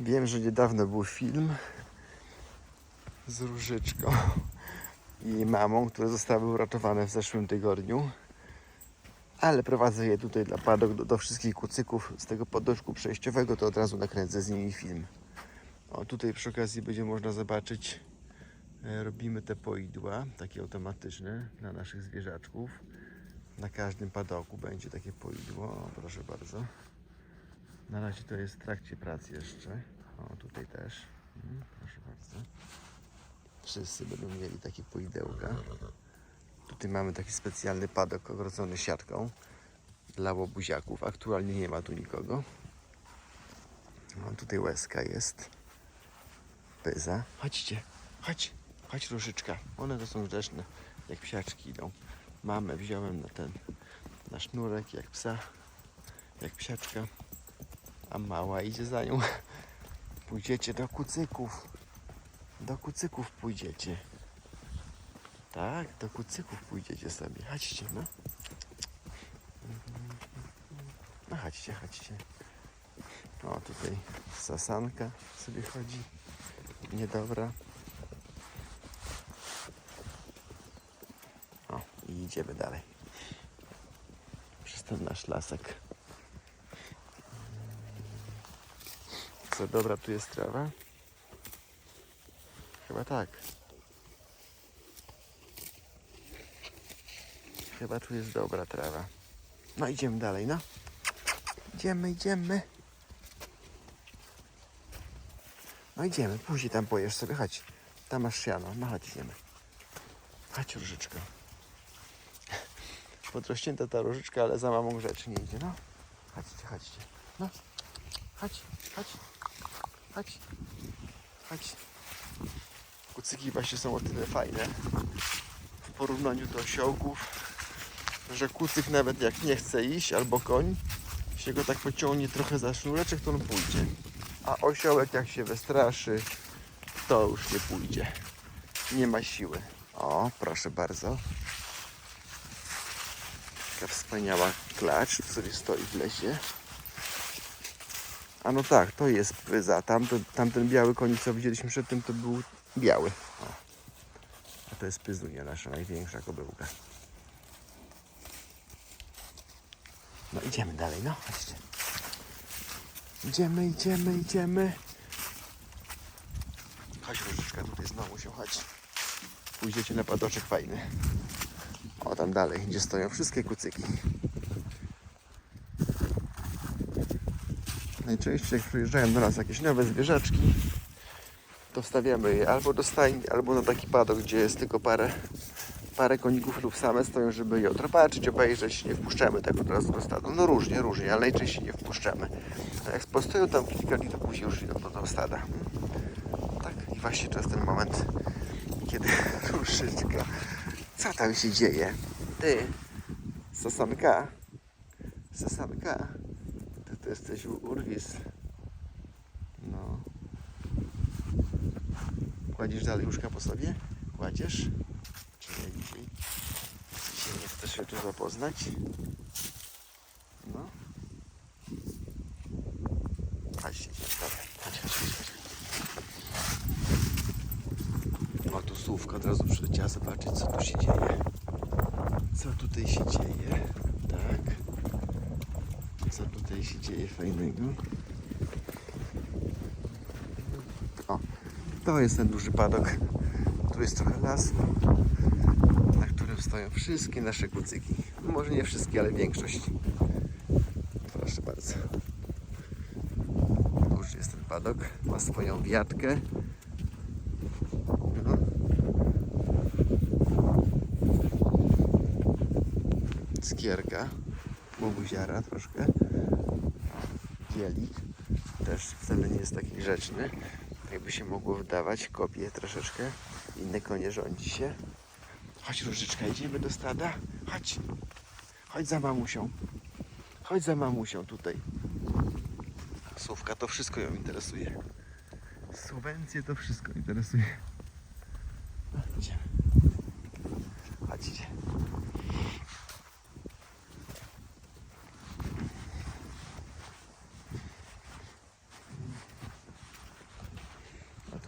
Wiem, że niedawno był film z Różyczką i mamą, które zostały uratowane w zeszłym tygodniu. Ale prowadzę je tutaj dla padok do, do wszystkich kucyków z tego podnożku przejściowego, to od razu nakręcę z nimi film. O, tutaj przy okazji będzie można zobaczyć, e, robimy te poidła, takie automatyczne dla naszych zwierzaczków. Na każdym padoku będzie takie poidło, o, proszę bardzo. Na razie to jest w trakcie prac jeszcze. O, tutaj też. Mm, proszę bardzo. Wszyscy będą mieli takie poidełka. Tutaj mamy taki specjalny padok ogrodzony siatką dla łobuziaków. Aktualnie nie ma tu nikogo. O, tutaj łezka jest. Pyza. Chodźcie, chodź, chodź różyczka. One to są grzeczne, jak psiaczki idą. Mamę wziąłem na ten, na sznurek, jak psa, jak psiaczka. A mała idzie za nią. Pójdziecie do kucyków. Do kucyków pójdziecie. Tak, do kucyków pójdziecie sobie. Chodźcie, no. No chodźcie, chodźcie. O, tutaj sasanka sobie chodzi. Niedobra. O, i idziemy dalej. Przez ten nasz lasek. Dobra tu jest trawa? Chyba tak. Chyba tu jest dobra trawa. No idziemy dalej, no. Idziemy, idziemy. No idziemy, później tam pojesz sobie, chodź. Tam masz siano, no chodź, idziemy. Chodź, różyczko. Podrośnięta ta różyczka, ale za mamą grzecznie idzie, no. Chodźcie, chodźcie. No. Chodź, chodź. Chodź. Chodź. Kucyki właśnie są o tyle fajne w porównaniu do osiołków, że kucyk nawet jak nie chce iść, albo koń, się go tak pociągnie trochę za sznureczek, to on pójdzie. A osiołek jak się wystraszy, to już nie pójdzie. Nie ma siły. O, proszę bardzo. Taka wspaniała klacz, który stoi w lesie. A no tak, to jest pyza. Tamten, tamten biały konik, co widzieliśmy przedtem, to był biały. O. A to jest pyzunia, nasza największa kobyłka. No idziemy dalej, no chodźcie. Idziemy, idziemy, idziemy. Chodź różyczka, tutaj znowu się chodź. Pójdziecie na padoczek fajny. O, tam dalej, gdzie stoją wszystkie kucyki. Najczęściej jak przyjeżdżają do nas jakieś nowe zwierzaczki, to wstawiamy je albo do stajni, albo na taki padok, gdzie jest tylko parę, parę koników lub same stoją, żeby je odrobaczyć, obejrzeć. Nie wpuszczamy od razu do stada. No różnie, różnie, ale najczęściej nie wpuszczamy. A jak postoją tam kilka dni, to później już idą do, stada. Tak, i właśnie to jest ten moment, kiedy różyczka. Co tam się dzieje? Ty, sasanka, sasanka. To jesteś urwis. No. Kładziesz dalej łóżka po sobie? Kładziesz? Czy nie dzisiaj? Dzisiaj nie chcesz się tu zapoznać? No. Idziemy, dobra. Chodź, chodź, chodź, chodź. O, tu słówka od razu przyleciała zobaczyć, co tu się dzieje. Co tutaj się dzieje? Co tutaj się dzieje fajnego? O, to jest ten duży padok. Tu jest trochę lasu, na którym stoją wszystkie nasze kucyki. No może nie wszystkie, ale większość. Proszę bardzo. Duży jest ten padok. Ma swoją wiatkę. No. Skierka. Bubuziara troszkę. Też wcale nie jest taki grzeczny. Jakby się mogło wydawać. Kopie troszeczkę. Inne konie rządzi się. Chodź Różyczka, idziemy do stada. Chodź. Chodź za mamusią. Chodź za mamusią tutaj. Słówka to wszystko ją interesuje. Subwencje to wszystko interesuje. Idziemy.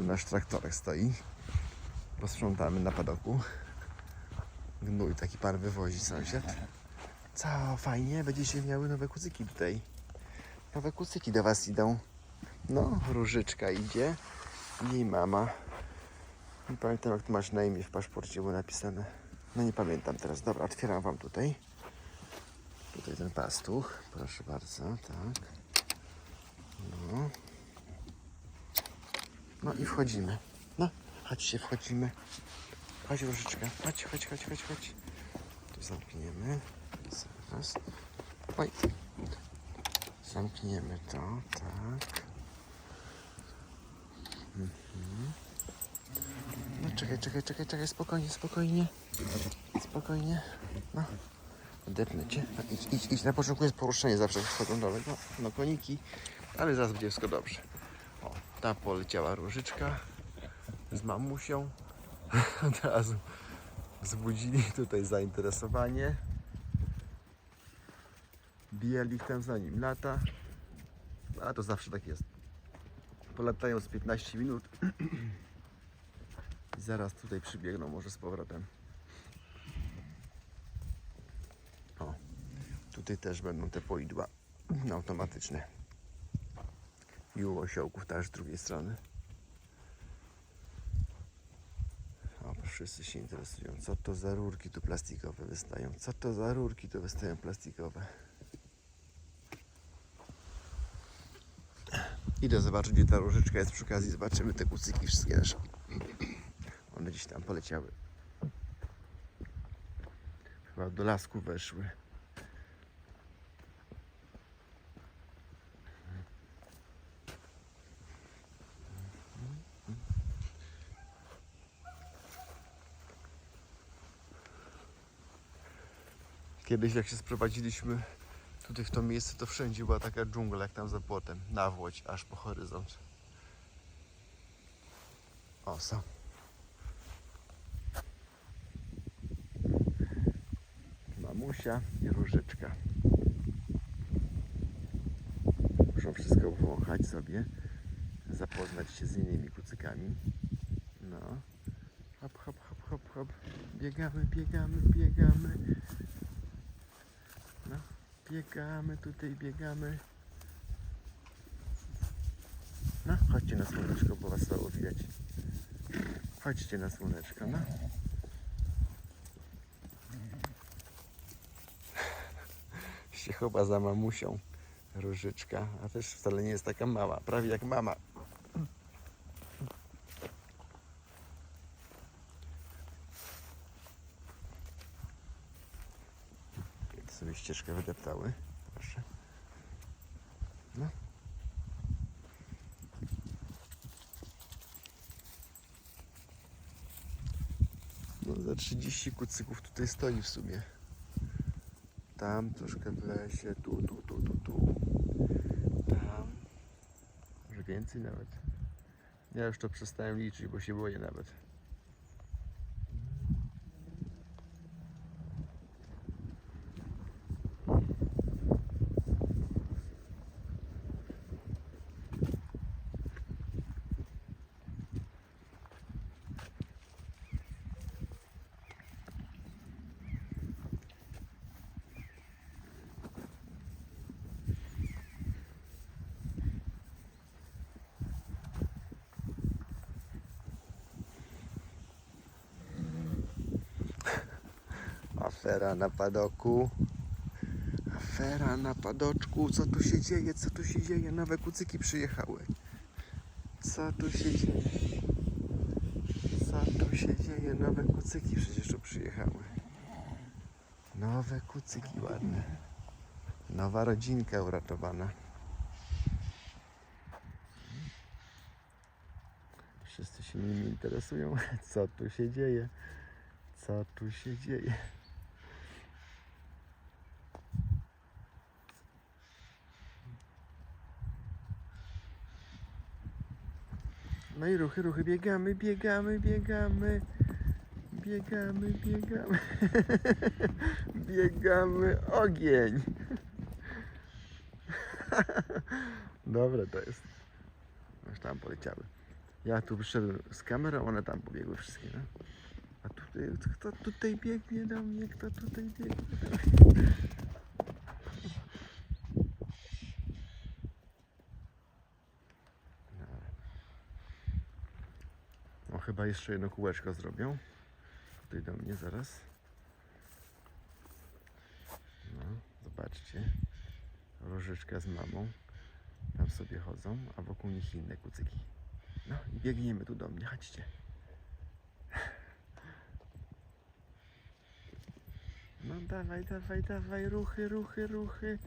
Tu nasz traktorek stoi. Posprzątamy na padoku. Gnój taki pan wywozi sąsiad. Co, fajnie, będziecie miały nowe kucyki tutaj. Nowe kucyki do was idą. No, różyczka idzie. Jej mama. Nie pamiętam jak ty masz na imię w paszporcie było napisane. No nie pamiętam teraz. Dobra, otwieram wam tutaj. Tutaj ten pastuch. Proszę bardzo, tak. No. No i wchodzimy. No, chodźcie, wchodzimy. Chodź różyczka. Chodź, chodź, chodź, chodź, chodź. Tu zamkniemy. Zaraz. Oj. Zamkniemy to, tak. Mhm. No czekaj, czekaj, czekaj, czekaj, spokojnie, spokojnie. Spokojnie. No. Odepnę cię. No, idź, idź, idź. Na początku jest poruszenie zawsze dołek. No, no koniki, ale zaraz będzie wszystko dobrze. Tam poleciała różyczka z mamusią. Od razu wzbudzili tutaj zainteresowanie. Bielich tam za nim lata. A to zawsze tak jest. Polatają z 15 minut. I zaraz tutaj przybiegną może z powrotem. O, tutaj też będą te poidła automatyczne. I osiołków też z drugiej strony. O, wszyscy się interesują, co to za rurki tu plastikowe wystają. Co to za rurki tu wystają plastikowe. Idę zobaczyć, gdzie ta różyczka jest przy okazji. Zobaczymy te kucyki wszystkie nasze. One gdzieś tam poleciały. Chyba do lasku weszły. Kiedyś jak się sprowadziliśmy tutaj w to miejsce, to wszędzie była taka dżungla jak tam za płotem. Nawłoć aż po horyzont. O. Mamusia i różyczka. Muszą wszystko wąchać sobie, zapoznać się z innymi kucykami. No. Hop, hop, hop, hop, hop. Biegamy, biegamy, biegamy. Biegamy tutaj, biegamy. No, chodźcie na słoneczko, bo was słabo widać. Chodźcie na słoneczko, no. się chowa za mamusią różyczka, a też wcale nie jest taka mała, prawie jak mama. Jak sobie ścieżkę wydeptały, proszę. No. No za 30 kucyków tutaj stoi w sumie. Tam troszkę w lesie, tu, tu, tu, tu, tu. Tam. Może więcej nawet. Ja już to przestałem liczyć, bo się boję nawet. Afera na padoku. Afera na padoczku. Co tu się dzieje? Co tu się dzieje? Nowe kucyki przyjechały. Co tu się dzieje? Co tu się dzieje? Nowe kucyki przecież tu przyjechały. Nowe kucyki ładne. Nowa rodzinka uratowana. Wszyscy się nimi interesują. Co tu się dzieje? Co tu się dzieje? No i ruchy, ruchy, biegamy, biegamy, biegamy. Biegamy, biegamy. biegamy, ogień. Dobre to jest. Już tam poleciały. Ja tu wyszedłem z kamerą, one tam pobiegły wszystkie, no. A tutaj, kto tutaj biegnie do mnie, kto tutaj biegnie do mnie? Chyba jeszcze jedno kółeczko zrobią. Tutaj do mnie zaraz. No, zobaczcie. Różyczka z mamą. Tam sobie chodzą, a wokół nich inne kucyki. No i biegniemy tu do mnie, chodźcie. No dawaj, dawaj, dawaj, ruchy, ruchy, ruchy.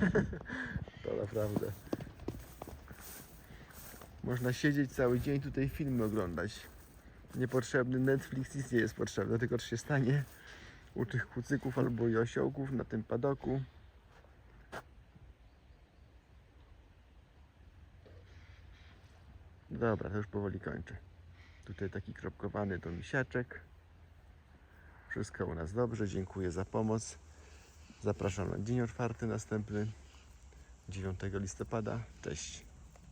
To naprawdę. Można siedzieć cały dzień tutaj filmy oglądać. Niepotrzebny Netflix nic nie jest potrzebny, tylko czy się stanie u tych kucyków albo i osiołków na tym padoku. Dobra, to już powoli kończę. Tutaj taki kropkowany to misiaczek. Wszystko u nas dobrze, dziękuję za pomoc. Zapraszam na dzień otwarty następny 9 listopada. Cześć.